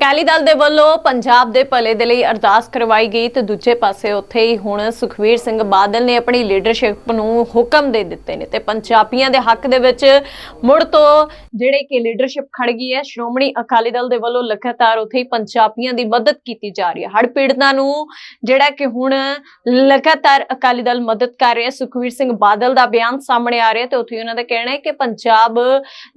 ਅਕਾਲੀ ਦਲ ਦੇ ਵੱਲੋਂ ਪੰਜਾਬ ਦੇ ਭਲੇ ਦੇ ਲਈ ਅਰਦਾਸ ਕਰਵਾਈ ਗਈ ਤੇ ਦੂਜੇ ਪਾਸੇ ਉੱਥੇ ਹੀ ਹੁਣ ਸੁਖਵੀਰ ਸਿੰਘ ਬਾਦਲ ਨੇ ਆਪਣੀ ਲੀਡਰਸ਼ਿਪ ਨੂੰ ਹੁਕਮ ਦੇ ਦਿੱਤੇ ਨੇ ਤੇ ਪੰਜਾਬੀਆਂ ਦੇ ਹੱਕ ਦੇ ਵਿੱਚ ਮੁੜ ਤੋਂ ਜਿਹੜੇ ਕਿ ਲੀਡਰਸ਼ਿਪ ਖੜ ਗਈ ਹੈ, ਸ਼੍ਰੋਮਣੀ ਅਕਾਲੀ ਦਲ ਦੇ ਵੱਲੋਂ ਲਗਾਤਾਰ ਉੱਥੇ ਹੀ ਪੰਜਾਬੀਆਂ ਦੀ ਮਦਦ ਕੀਤੀ ਜਾ ਰਹੀ ਹੈ। ਹੜ੍ਹ ਪੀੜਤਾਂ ਨੂੰ ਜਿਹੜਾ ਕਿ ਹੁਣ ਲਗਾਤਾਰ ਅਕਾਲੀ ਦਲ ਮਦਦ ਕਰ ਰਿਹਾ ਹੈ ਸੁਖਵੀਰ ਸਿੰਘ ਬਾਦਲ ਦਾ ਬਿਆਨ ਸਾਹਮਣੇ ਆ ਰਿਹਾ ਤੇ ਉੱਥੇ ਹੀ ਉਹਨਾਂ ਦਾ ਕਹਿਣਾ ਹੈ ਕਿ ਪੰਜਾਬ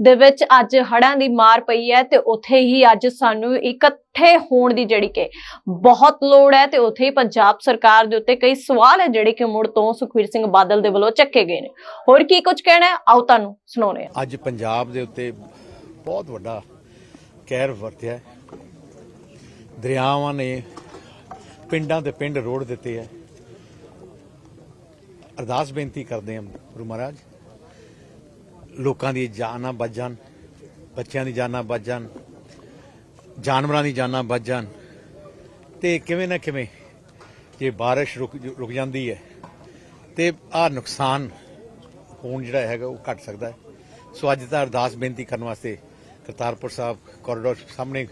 ਦੇ ਵਿੱਚ ਅੱਜ ਹੜ੍ਹਾਂ ਦੀ ਮਾਰ ਪਈ ਹੈ ਤੇ ਉੱਥੇ ਹੀ ਅੱਜ ਸਾਨੂੰ ਇਕੱਠੇ ਹੋਣ ਦੀ ਜਿਹੜੀ ਕਿ ਬਹੁਤ ਲੋੜ ਹੈ ਤੇ ਉੱਥੇ ਹੀ ਪੰਜਾਬ ਸਰਕਾਰ ਦੇ ਉੱਤੇ ਕਈ ਸਵਾਲ ਹੈ ਜਿਹੜੇ ਕਿ ਮੁੜ ਤੋਂ ਸੁਖਵੀਰ ਸਿੰਘ ਬਾਦਲ ਦੇ ਵੱਲੋਂ ਚੱਕੇ ਗਏ ਨੇ। ਹੋਰ ਕੀ ਕੁਝ ਕਹਿਣਾ ਹੈ? ਆਓ ਤੁਹਾਨੂੰ ਸੁਣਾਉਂਦੇ ਹਾਂ। ਅੱਜ ਪੰਜਾਬ ਦੇ ਉੱਤੇ ਬਹੁਤ ਵੱਡਾ ਕਹਿਰ ਵਰਤਿਆ ਦਰਿਆਵਾਂ ਨੇ ਪਿੰਡਾਂ ਦੇ ਪਿੰਡ ਰੋੜ ਦਿੱਤੇ ਹੈ। ਅਰਦਾਸ ਬੇਨਤੀ ਕਰਦੇ ਆ ਗੁਰੂ ਮਹਾਰਾਜ, ਲੋਕਾਂ ਦੀ ਜਾਨਾਂ ਬਚ ਜਾਣ, ਬੱਚਿਆਂ ਦੀ ਜਾਨਾਂ ਬਚ ਜਾਣ ਜਾਨਵਰਾਂ ਦੀ ਜਾਨਾਂ ਬਚ ਜਾਣ। ਤੇ ਕਿਵੇਂ ਨਾ ਕਿਵੇਂ ਜੇ ਬਾਰਿਸ਼ ਰੁਕ ਰੁਕ ਜਾਂਦੀ ਹੈ ਤੇ ਆ ਨੁਕਸਾਨ ਹੋਣ ਜਿਹੜਾ ਹੈਗਾ ਉਹ ਘਟ ਸਕਦਾ ਹੈ। ਸੋ ਅੱਜ ਤਾਂ ਅਰਦਾਸ ਬੇਨਤੀ ਕਰਨ ਵਾਸਤੇ ਕਰਤਾਰਪੁਰ ਸਾਹਿਬ ਕੋਰੀਡੋਰ ਸਾਹਮਣੇ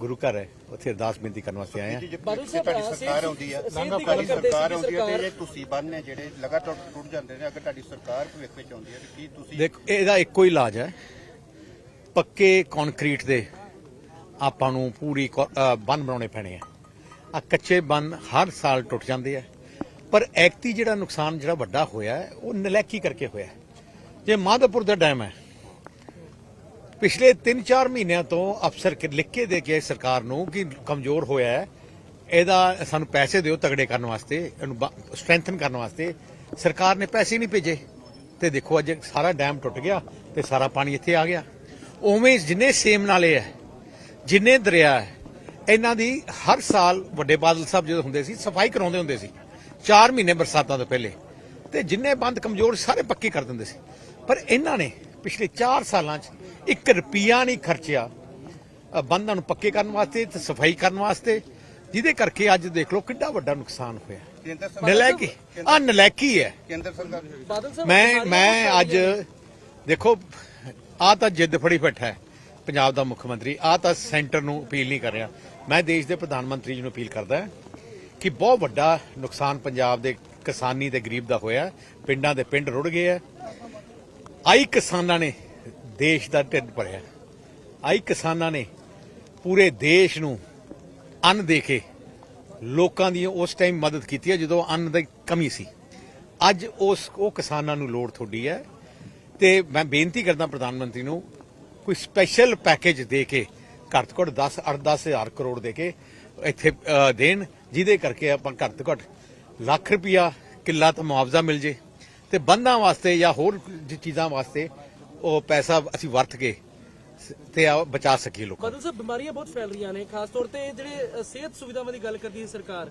ਗੁਰੂ ਘਰ ਹੈ ਉੱਥੇ ਅਰਦਾਸ ਬੇਨਤੀ ਕਰਨ ਵਾਸਤੇ ਆਏ ਹਾਂ। ਜੀ, ਜੇ ਬਾਦਲ ਸਾਹਿਬ, ਤੁਹਾਡੀ ਅ, ਸਰਕਾਰ ਸਿਹਤ- ਆਉਂਦੀ ਹੈ ਸਿਹਤ ਦੀ ਤੁਹਾਡੀ ਗੱਲ ਕਰਦੇ ਸਰਕਾਰ ਸੀ ਆਉਂਦੀ ਹੈ ਤੇ ਸਰਕਾਰ- ਇਹ ਤੁਸੀਂ ਬੰਨ ਨੇ ਜਿਹੜੇ ਲਗਾਤਾਰ ਟੁੱਟ ਜਾਂਦੇ ਨੇ ਅਗਰ ਤੁਹਾਡੀ ਸਰਕਾਰ ਭਵਿੱਖ ਵਿੱਚ ਆਉਂਦੀ ਹੈ ਤੇ ਕੀ ਤੁਸੀਂ ਦੇਖੋ ਇਹਦਾ ਇੱਕੋ ਹੀ ਇਲਾਜ ਹੈ ਪੱਕੇ ਕੰਕਰੀਟ ਦੇ ਆਪਾਂ ਨੂੰ ਪੂਰੀ ਬੰਨ ਬਣਾਉਣੇ ਪੈਣੇ ਆ। ਆ ਕੱਚੇ ਬੰਨ ਹਰ ਸਾਲ ਟੁੱਟ ਜਾਂਦੇ ਆ। ਪਰ ਐਕਤੀ ਜਿਹੜਾ ਨੁਕਸਾਨ ਜਿਹੜਾ ਵੱਡਾ ਹੋਇਆ ਉਹ ਨਲੈਕੀ ਕਰਕੇ ਹੋਇਆ ਜੇ ਮਾਧੋਪੁਰ ਦਾ ਡੈਮ ਹੈ, ਪਿਛਲੇ 3-4 ਮਹੀਨਿਆਂ ਤੋਂ ਅਫਸਰ ਲਿਖ ਕੇ ਦੇ ਕੇ ਸਰਕਾਰ ਨੂੰ ਕਿ ਕਮਜ਼ੋਰ ਹੋਇਆ ਹੈ। ਇਹਦਾ ਸਾਨੂੰ ਪੈਸੇ ਦਿਓ ਤਗੜੇ ਕਰਨ ਵਾਸਤੇ, ਇਹਨੂੰ ਸਟਰੈਂਥਨ ਕਰਨ ਵਾਸਤੇ। ਸਰਕਾਰ ਨੇ ਪੈਸੇ ਨਹੀਂ ਭੇਜੇ। ਤੇ ਦੇਖੋ ਅੱਜ ਸਾਰਾ ਡੈਮ ਟੁੱਟ ਗਿਆ ਤੇ ਸਾਰਾ ਪਾਣੀ ਇੱਥੇ ਆ ਗਿਆ। ਉਵੇਂ ਜਿੰਨੇ ਸੇਮ ਨਾਲੇ ਹੈ ਜਿੰਨੇ ਦਰਿਆ ਹੈ ਇਹਨਾਂ ਦੀ ਹਰ ਸਾਲ ਵੱਡੇ ਬਾਦਲ ਸਾਹਿਬ ਜਦੋਂ ਹੁੰਦੇ ਸੀ ਸਫ਼ਾਈ ਕਰਾਉਂਦੇ ਹੁੰਦੇ ਸੀ। 4 ਮਹੀਨੇ ਬਰਸਾਤਾਂ ਤੋਂ ਪਹਿਲੇ। ਤੇ ਜਿੰਨੇ ਬੰਦ ਕਮਜ਼ੋਰ ਸਾਰੇ ਪੱਕੇ ਕਰ ਦਿੰਦੇ ਸੀ। ਪਰ ਇਹਨਾਂ ਨੇ ਪਿਛਲੇ 4 ਸਾਲਾਂ 'ਚ 1 ਰੁਪਿਆ ਨਹੀਂ ਖਰਚਿਆ ਬੰਦਾਂ ਨੂੰ ਪੱਕੇ ਕਰਨ ਵਾਸਤੇ ਤੇ ਸਫ਼ਾਈ ਕਰਨ ਵਾਸਤੇ ਜਿਹਦੇ ਕਰਕੇ ਅੱਜ ਦੇਖ ਲਓ ਕਿੰਨਾ ਵੱਡਾ ਨੁਕਸਾਨ ਹੋਇਆ। ਨਲਾਇਕੀ ਆ ਨਲਾਇਕੀ ਹੈ। ਕੇਂਦਰ ਸਰਕਾਰ ਬਾਦਲ ਸਾਹਿਬ ਮੈਂ ਮੈਂ ਅੱਜ ਦੇਖੋ ਆ ਤਾਂ ਜਿੱਦ ਫੜੀ ਬੈਠਾ ਹੈ। ਪੰਜਾਬ ਦਾ ਮੁੱਖ ਮੰਤਰੀ ਆ ਤਾਂ ਸੈਂਟਰ ਨੂੰ ਅਪੀਲ ਨਹੀਂ ਕਰ ਰਿਹਾ। ਮੈਂ ਦੇਸ਼ ਦੇ ਪ੍ਰਧਾਨ ਮੰਤਰੀ ਜੀ ਨੂੰ ਅਪੀਲ ਕਰਦਾ ਕਿ ਬਹੁਤ ਵੱਡਾ ਨੁਕਸਾਨ ਪੰਜਾਬ ਦੇ ਕਿਸਾਨੀ ਤੇ ਗਰੀਬ ਦਾ ਹੋਇਆ ਪਿੰਡਾਂ ਦੇ ਪਿੰਡ ਰੁੜ ਗਏ ਆ ਆਈ ਕਿਸਾਨਾਂ ਨੇ ਦੇਸ਼ ਦਾ ਢਿੱਡ ਭਰਿਆ ਆਈ ਕਿਸਾਨਾਂ ਨੇ ਪੂਰੇ ਦੇਸ਼ ਨੂੰ ਅੰਨ ਦੇ ਕੇ ਲੋਕਾਂ ਦੀ ਉਸ ਟਾਈਮ ਮਦਦ ਕੀਤੀ ਹੈ ਜਦੋਂ ਅੰਨ ਦੀ ਕਮੀ ਸੀ। ਅੱਜ ਉਸ, ਉਹ ਕਿਸਾਨਾਂ ਨੂੰ ਲੋੜ ਤੁਹਾਡੀ ਹੈ। ਤੇ ਮੈਂ ਬੇਨਤੀ ਕਰਦਾ ਪ੍ਰਧਾਨ ਮੰਤਰੀ ਨੂੰ ਕੋਈ ਸਪੈਸ਼ਲ ਪੈਕੇਜ ਦੇ ਕੇ ਘੱਟ ਤੋਂ ਘੱਟ 10 8-10 ਹਜ਼ਾਰ ਕਰੋੜ ਦੇ ਕੇ ਇੱਥੇ ਦੇਣ ਜਿਹਦੇ ਕਰਕੇ ਆਪਾਂ ਘੱਟ ਤੋਂ ਘੱਟ ਲੱਖ ਰੁਪਇਆ ਕਿੱਲਾ ਤਾਂ ਮੁਆਵਜ਼ਾ ਮਿਲ ਜੇ। ਤੇ ਬੰਦਾਂ ਵਾਸਤੇ ਜਾਂ ਹੋਰ ਚੀਜ਼ਾਂ ਵਾਸਤੇ ਉਹ ਪੈਸਾ ਅਸੀਂ ਵਰਤ ਕੇ ਤੇ ਆ ਬਚਾ ਸਕੀਏ ਲੋਕਾਂ। ਬਾਦਲ ਸਾਹਿਬ ਬਿਮਾਰੀਆਂ ਬਹੁਤ ਫੈਲ ਰਹੀਆਂ ਨੇ ਖਾਸ ਤੌਰ ਤੇ ਜਿਹੜੇ ਸਿਹਤ ਸੁਵਿਧਾਵਾਂ ਦੀ ਗੱਲ ਕਰਦੀ ਹੈ ਸਰਕਾਰ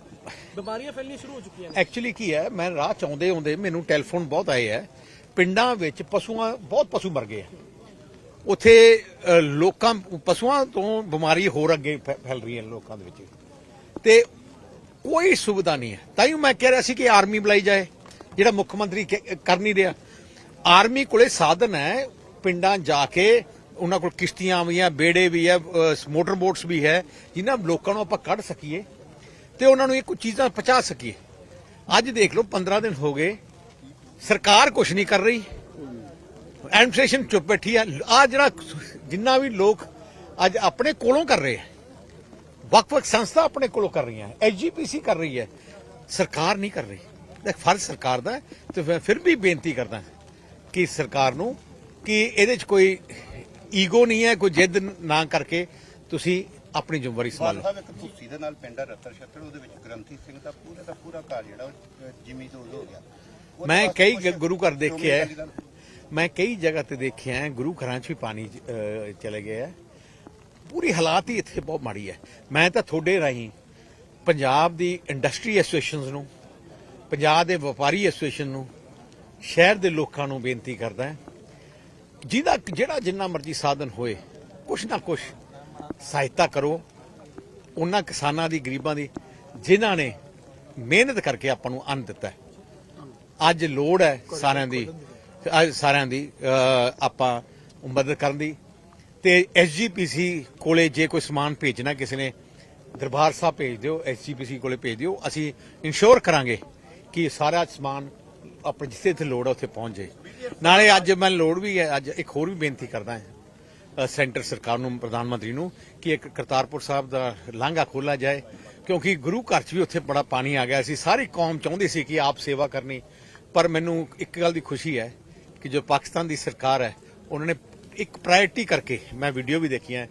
ਬਿਮਾਰੀਆਂ ਫੈਲਣੀਆਂ ਸ਼ੁਰੂ ਹੋ ਚੁੱਕੀਆਂ ਨੇ। ਐਕਚੁਅਲੀ ਕੀ ਹੈ ਮੈਂ ਰਾਹ ਚ ਆਉਂਦੇ ਆਉਂਦੇ ਮੈਨੂੰ ਟੈਲੀਫੋਨ ਬਹੁਤ ਆਏ ਹੈ। ਪਿੰਡਾਂ ਵਿੱਚ ਪਸ਼ੂਆਂ ਬਹੁਤ ਪਸ਼ੂ ਮਰ ਗਏ ਆ। ਉੱਥੇ ਲੋਕਾਂ, ਪਸ਼ੂਆਂ ਤੋਂ ਬਿਮਾਰੀ ਹੋਰ ਅੱਗੇ ਫੈ- ਫੈਲ ਰਹੀ ਹੈ ਲੋਕਾਂ ਦੇ ਵਿੱਚ। ਤੇ ਕੋਈ ਸੁਵਿਧਾ ਨਹੀਂ ਹੈ। ਤਾਂ ਹੀ ਮੈਂ ਕਹਿ ਰਿਹਾ ਸੀ ਕਿ ਆਰਮੀ ਬੁਲਾਈ ਜਾਏ, ਜਿਹੜਾ ਮੁੱਖ ਮੰਤਰੀ ਕਰ ਨਹੀਂ ਰਿਹਾ। ਆਰਮੀ ਕੋਲੇ ਸਾਧਨ ਹੈ, ਪਿੰਡਾਂ ਜਾ ਕੇ ਉਹਨਾਂ ਕੋਲ ਕਿਸ਼ਤੀਆਂ ਵੀ ਆ ਬੇੜੇ ਵੀ ਆ ਮੋਟਰ ਬੋਟਸ ਵੀ ਹੈ, ਜਿਨ੍ਹਾਂ ਲੋਕਾਂ ਨੂੰ ਆਪਾਂ ਕੱਢ ਸਕੀਏ ਤੇ ਉਹਨਾਂ ਨੂੰ ਇਹ ਕੁਝ ਚੀਜ਼ਾਂ ਪਹੁੰਚਾ ਸਕੀਏ। ਅੱਜ ਦੇਖ ਲਓ 15 ਦਿਨ ਹੋ ਗਏ, ਸਰਕਾਰ ਕੁਝ ਨਹੀਂ ਕਰ ਰਹੀ। ਐਡਮਿਨਿਸਟ੍ਰੇਸ਼ਨ ਚੁੱਪ ਬੈਠੀ ਆ। ਆ ਜਿਹੜਾ ਜਿੰਨਾ ਵੀ ਲੋਕ ਅੱਜ ਆਪਣੇ ਕੋਲੋਂ ਕਰ ਰਹੇ ਆ ਵੱਖ-ਵੱਖ ਸੰਸਥਾ ਆਪਣੇ ਕੋਲੋਂ ਕਰ ਰਹੀਆਂ ਐਸਜੀਪੀਸੀ ਕਰ ਰਹੀ ਹੈ ਸਰਕਾਰ ਨਹੀਂ ਕਰ ਰਹੀ। ਇਹ ਫਰਜ਼ ਸਰਕਾਰ ਦਾ ਹੈ ਤੇ ਮੈਂ ਫਿਰ ਵੀ ਬੇਨਤੀ ਕਰਦਾ ਕਿ ਸਰਕਾਰ ਨੂੰ ਕਿ ਇਹਦੇ 'ਚ ਕੋਈ ਈਗੋ ਨਹੀਂ ਹੈ ਕੋਈ ਜਿੱਦ ਨਾ ਕਰਕੇ ਤੁਸੀਂ ਆਪਣੀ ਜ਼ਿੰਮੇਵਾਰੀ ਸੰਭਾਲੋ। ਸਾਹਿਬ ਇੱਕ ਤੁਸੀਂ ਦੇ ਨਾਲ ਪਿੰਡ ਆ ਰੱਤਰ ਛੱਤਰ ਉਹਦੇ ਵਿੱਚ ਗ੍ਰੰਥੀ ਸਿੰਘ ਦਾ ਪੂਰਾ ਦਾ ਪੂਰਾ ਘਰ ਜਿਹੜਾ ਜਿਮੀ ਤੋਂ ਹੋ ਗਿਆ। ਮੈਂ ਕਈ ਗੁਰੂ ਘਰ ਦੇਖੇ ਮੈਂ ਕਈ ਜਗ੍ਹਾ ਤੇ ਦੇਖਿਆ ਹੈ, ਗੁਰੂ ਘਰਾਂ 'ਚ ਵੀ ਪਾਣੀ ਚਲੇ ਗਏ ਹੈ। ਪੂਰੀ ਹਾਲਾਤ ਹੀ ਇੱਥੇ ਬਹੁਤ ਮਾੜੀ ਹੈ। ਮੈਂ ਤਾਂ ਤੁਹਾਡੇ ਰਾਹੀਂ ਪੰਜਾਬ ਦੀ ਇੰਡਸਟਰੀ ਐਸੋਸੀਏਸ਼ਨਸ ਨੂੰ, ਪੰਜਾਬ ਦੇ ਵਪਾਰੀ ਐਸੋਸੀਏਸ਼ਨ ਨੂੰ, ਸ਼ਹਿਰ ਦੇ ਲੋਕਾਂ ਨੂੰ ਬੇਨਤੀ ਕਰਦਾ ਹਾਂ, ਜਿਹਦਾ, ਜਿਹੜਾ ਜਿੰਨਾ ਮਰਜ਼ੀ ਸਾਧਨ ਹੋਏ, ਕੁਛ ਨਾ ਕੁਛ ਸਹਾਇਤਾ ਕਰੋ। ਉਹਨਾਂ ਕਿਸਾਨਾਂ ਦੀ, ਗਰੀਬਾਂ ਦੀ, ਜਿਨ੍ਹਾਂ ਨੇ ਮਿਹਨਤ ਕਰਕੇ ਆਪਾਂ ਨੂੰ ਅੰਨ ਦਿੱਤਾ ਅੱਜ ਲੋੜ ਹੈ ਸਾਰਿਆਂ ਦੀ ਅੱਜ ਸਾਰਿਆਂ ਦੀ ਆਪਾਂ ਮਦਦ ਕਰਨ ਦੀ। ਤੇ ਐਸਜੀਪੀਸੀ ਕੋਲੇ ਜੇ ਕੋਈ ਸਮਾਨ ਭੇਜਣਾ, ਕਿਸੇ ਨੇ ਦਰਬਾਰ ਸਾਹਿਬ ਭੇਜ ਦਿਓ ਐਸਜੀਪੀਸੀ ਕੋਲੇ ਭੇਜ ਦਿਓ, ਅਸੀਂ ਇਨਸ਼ੋਰ ਕਰਾਂਗੇ ਕਿ ਸਾਰਾ ਸਮਾਨ ਆਪਣੇ ਜਿੱਥੇ ਜਿੱਥੇ ਲੋੜ ਹੈ ਉੱਥੇ ਪਹੁੰਚ ਜਾਏ। ਨਾਲੇ ਅੱਜ ਮੈਂ ਲੋੜ ਵੀ ਹੈ, ਅੱਜ ਇੱਕ ਹੋਰ ਵੀ ਬੇਨਤੀ ਕਰਦਾ ਹਾਂ ਸੈਂਟਰ ਸਰਕਾਰ ਨੂੰ, ਪ੍ਰਧਾਨ ਮੰਤਰੀ ਨੂੰ, ਕਿ ਇੱਕ ਕਰਤਾਰਪੁਰ ਸਾਹਿਬ ਦਾ ਲਾਂਘਾ ਖੋਲਾ ਜਾਏ, ਕਿਉਂਕਿ ਗੁਰੂ ਘਰ 'ਚ ਵੀ ਉੱਥੇ ਬੜਾ ਪਾਣੀ ਆ ਗਿਆ। ਸੀ ਸਾਰੀ ਕੌਮ ਚਾਹੁੰਦੀ ਸੀ ਕਿ ਆਪ ਸੇਵਾ ਕਰਨੀ, ਪਰ ਮੈਨੂੰ ਇੱਕ ਗੱਲ ਦੀ ਖੁਸ਼ੀ ਹੈ ਕਿ ਜੋ ਪਾਕਿਸਤਾਨ ਦੀ ਸਰਕਾਰ ਹੈ ਉਹਨਾਂ ਨੇ ਇੱਕ ਪ੍ਰਾਇੋਰਟੀ ਕਰਕੇ ਮੈਂ ਵੀਡੀਓ ਵੀ ਦੇਖੀਆਂ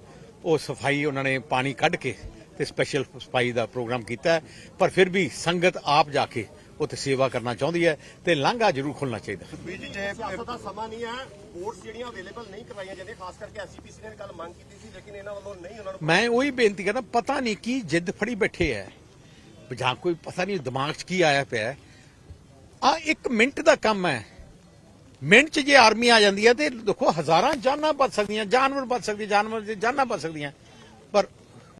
ਉਹ ਸਫ਼ਾਈ ਉਹਨਾਂ ਨੇ ਪਾਣੀ ਕੱਢ ਕੇ ਤੇ ਸਪੈਸ਼ਲ ਸਫ਼ਾਈ ਦਾ ਪ੍ਰੋਗਰਾਮ ਕੀਤਾ ਹੈ। ਪਰ ਫਿਰ ਵੀ ਸੰਗਤ ਆਪ ਜਾ ਕੇ ਉੱਥੇ ਸੇਵਾ ਕਰਨਾ ਚਾਹੁੰਦੀ ਹੈ ਤੇ ਲਾਂਘਾ ਜ਼ਰੂਰ ਖੁੱਲਣਾ ਚਾਹੀਦਾ ਵੀਰ ਜੀ ਜੇ ਸਿਆਸਤ ਦਾ ਸਮਾਂ ਨਹੀਂ ਹੈ ਵੋਟਸ ਜਿਹੜੀਆਂ ਅਵੇਲੇਬਲ ਨਹੀਂ ਕਰਵਾਈਆਂ ਜਾਂਦੀਆਂ ਖਾਸ ਕਰਕੇ ਐਸਜੀਪੀਸੀ ਨੇ ਕੱਲ ਮੰਗ ਕੀਤੀ ਸੀ ਲੇਕਿਨ ਇਹਨਾਂ ਵੱਲੋਂ ਨਹੀਂ ਉਹਨਾਂ ਨੂੰ ਮੈਂ ਉਹੀ ਬੇਨਤੀ ਕਰਦਾ ਪਤਾ ਨਹੀਂ ਕੀ ਜਿੱਦ ਫੜੀ ਬੈਠੇ ਐ ਜਾਂ ਕੋਈ ਪਤਾ ਨਹੀਂ ਦਿਮਾਗ 'ਚ ਕੀ ਆਇਆ ਪਿਆ ਆ ਇੱਕ ਮਿੰਟ ਦਾ ਕੰਮ ਹੈ ਮਿੰਟ 'ਚ ਜੇ ਆਰਮੀ ਆ ਜਾਂਦੀ ਹੈ ਤੇ ਦੇਖੋ ਹਜ਼ਾਰਾਂ ਜਾਨਾਂ ਬਚ ਸਕਦੀਆਂ, ਜਾਨਵਰ ਬਚ ਸਕਦੇ, ਜਾਨਵਰ ਦੀ ਜਾਨਾਂ ਬਚ ਸਕਦੀਆਂ।